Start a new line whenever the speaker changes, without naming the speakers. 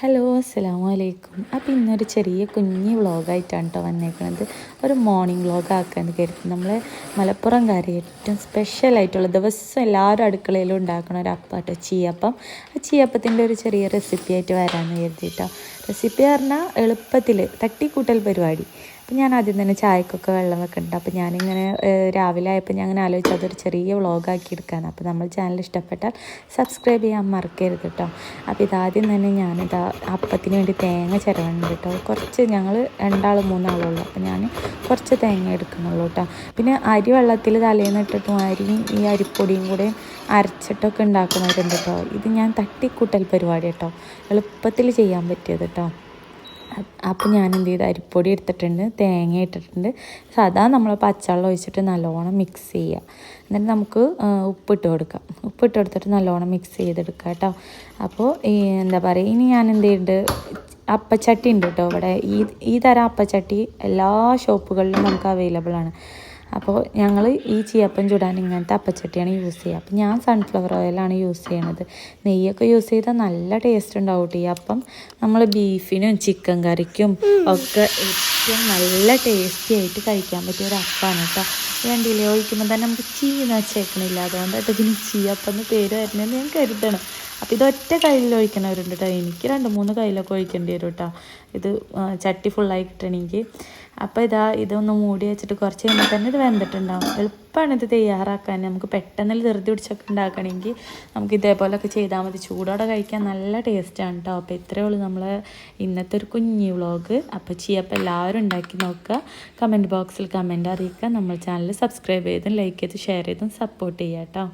Hello അസ്സാം വലൈക്കും അപ്പോൾ ഇന്നൊരു ചെറിയ കുഞ്ഞ് വ്ളോഗായിട്ടാണ് കേട്ടോ വന്നേക്കുന്നത് ഒരു മോർണിംഗ് വ്ളോഗ് ആക്കാൻ കരുതി. നമ്മൾ മലപ്പുറം കാര്യം ഏറ്റവും സ്പെഷ്യലായിട്ടുള്ള ദിവസം എല്ലാവരും അടുക്കളയിലും ഉണ്ടാക്കണ ഒരു അപ്പാട്ടോ ചീയപ്പം. ആ ചീയപ്പത്തിന്റെ ഒരു ചെറിയ റെസിപ്പി ആയിട്ട് വരാമെന്ന് കരുതിയിട്ടോ റെസിപ്പി പറഞ്ഞാൽ എളുപ്പത്തിൽ തട്ടിക്കൂട്ടൽ പരിപാടി. അപ്പം ഞാൻ ആദ്യം തന്നെ ചായക്കൊക്കെ വെള്ളം വെക്കുന്നുണ്ട് അപ്പോൾ ഞാനിങ്ങനെ രാവിലെ ആയപ്പോൾ ഞാൻ അങ്ങനെ ആലോചിച്ചു അതൊരു ചെറിയ വ്ളോഗാക്കി എടുക്കാൻ അപ്പോൾ നമ്മൾ ചാനൽ ഇഷ്ടപ്പെട്ടാൽ സബ്സ്ക്രൈബ് ചെയ്യാൻ മറക്കരുത് കേട്ടോ അപ്പോൾ ഇതാദ്യം തന്നെ ഞാനിതാ അപ്പത്തിന് വേണ്ടി തേങ്ങ ചിരവണം കേട്ടോ കുറച്ച് ഞങ്ങൾ രണ്ടാൾ മൂന്നാളുള്ളൂ. അപ്പോൾ ഞാൻ കുറച്ച് തേങ്ങ എടുക്കുന്നുള്ളൂ കേട്ടോ പിന്നെ അരി വെള്ളത്തിൽ തലേന്ന് ഇട്ടിട്ടും അരിയും ഈ അരിപ്പൊടിയും കൂടെ അരച്ചിട്ടൊക്കെ ഉണ്ടാക്കുന്നവരുണ്ട് കേട്ടോ ഇത് ഞാൻ തട്ടിക്കൂട്ടൽ പരിപാടി കേട്ടോ എളുപ്പത്തിൽ ചെയ്യാൻ പറ്റിയത് കേട്ടോ അപ്പോൾ ഞാൻ എന്ത് ചെയ്ത്? അരിപ്പൊടി എടുത്തിട്ടുണ്ട് തേങ്ങ ഇട്ടിട്ടുണ്ട്. സാധാ നമ്മൾ പച്ചവെള്ളം ഒഴിച്ചിട്ട് നല്ലോണം മിക്സ് ചെയ്യുക. എന്നിട്ട് നമുക്ക് ഉപ്പിട്ട് കൊടുക്കാം. ഉപ്പിട്ട് കൊടുത്തിട്ട് നല്ലോണം മിക്സ് ചെയ്തെടുക്കുക കേട്ടോ. അപ്പോൾ ഈ എന്താ പറയുക ഇനി ഞാൻ എന്ത് ചെയ്യുന്നുണ്ട് അപ്പച്ചട്ടി ഉണ്ട് കേട്ടോ ഇവിടെ. ഈ ഈ തരം അപ്പച്ചട്ടി എല്ലാ ഷോപ്പുകളിലും നമുക്ക് അവൈലബിൾ ആണ്. അപ്പോൾ ഞങ്ങൾ ഈ ചീയപ്പം ചുടാൻ ഇങ്ങനത്തെ അപ്പച്ചട്ടിയാണ് യൂസ് ചെയ്യുക. അപ്പം ഞാൻ സൺഫ്ലവർ ഓയിലാണ് യൂസ് ചെയ്യണത്. നെയ്യൊക്കെ യൂസ് ചെയ്താൽ നല്ല ടേസ്റ്റ് ഉണ്ടാവും ഈ അപ്പം. നമ്മൾ ബീഫിനും ചിക്കൻ കറിക്കും ഒക്കെ ഏറ്റവും നല്ല ടേസ്റ്റി ആയിട്ട് കഴിക്കാൻ പറ്റിയ ഒരു അപ്പമാണ് കേട്ടോ വേണ്ടിയില്ലേ ഒഴിക്കുമ്പോൾ തന്നെ നമുക്ക് ചീ എന്ന് വെച്ചേക്കണില്ല. കേട്ടോ ഇതിന് ചീയപ്പം എന്ന് പേര് വരുന്നതെന്ന് ഞാൻ കരുതണം. അപ്പോൾ ഇത് ഒറ്റ കയ്യിൽ ഒഴിക്കണവരുണ്ട് കേട്ടോ എനിക്ക് രണ്ട് മൂന്ന് കയ്യിലൊക്കെ ഒഴിക്കേണ്ടി വരും കേട്ടോ ഇത് ചട്ടി ഫുള്ളായി കിട്ടണമെങ്കിൽ അപ്പോൾ ഇതാ ഇതൊന്ന് മൂടി വെച്ചിട്ട് കുറച്ച് കഴിയുമ്പോൾ തന്നെ ഇത് വെന്തിട്ടുണ്ടാവും. എളുപ്പമാണ് ഇത് തയ്യാറാക്കാൻ നമുക്ക് പെട്ടെന്ന് ധൃതി പിടിച്ചൊക്കെ ഉണ്ടാക്കണമെങ്കിൽ നമുക്ക് ഇതേപോലെയൊക്കെ ചെയ്താൽ മതി. ചൂടോടെ കഴിക്കാൻ നല്ല ടേസ്റ്റാണ് കേട്ടോ അപ്പോൾ ഇത്രയേ ഉള്ളൂ നമ്മൾ ഇന്നത്തെ ഒരു കുഞ്ഞി വ്ളോഗ്. അപ്പോൾ ചെയ്യപ്പോൾ എല്ലാവരും ഉണ്ടാക്കി നോക്കുക. കമന്റ് ബോക്സിൽ കമന്റ് അറിയിക്കുക. നമ്മൾ ചാനൽ സബ്സ്ക്രൈബ് ചെയ്തും ലൈക്ക് ചെയ്തും ഷെയർ ചെയ്തും സപ്പോർട്ട് ചെയ്യാം കേട്ടോ